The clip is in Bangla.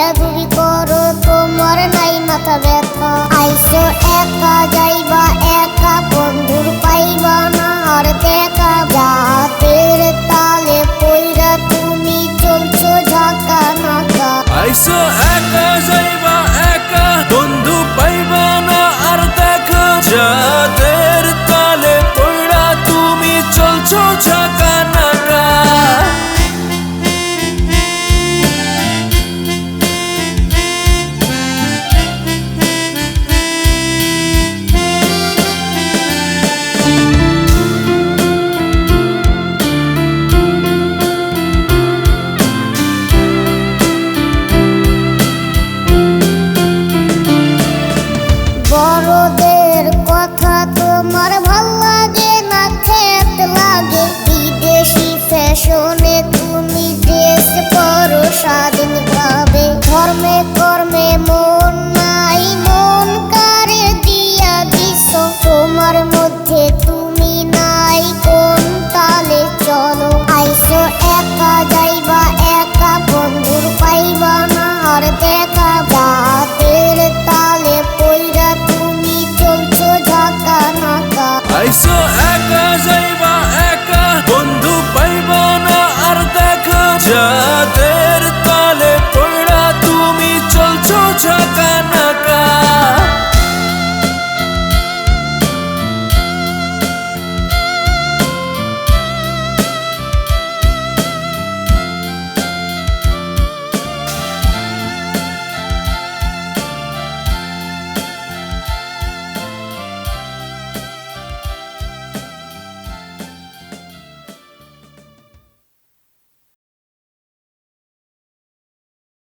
বেয়াদুবি করো তোমার নাই মাথা ব্যথা। আইসো একা যাইবা একা বন্ধুর পাই কথা তোমার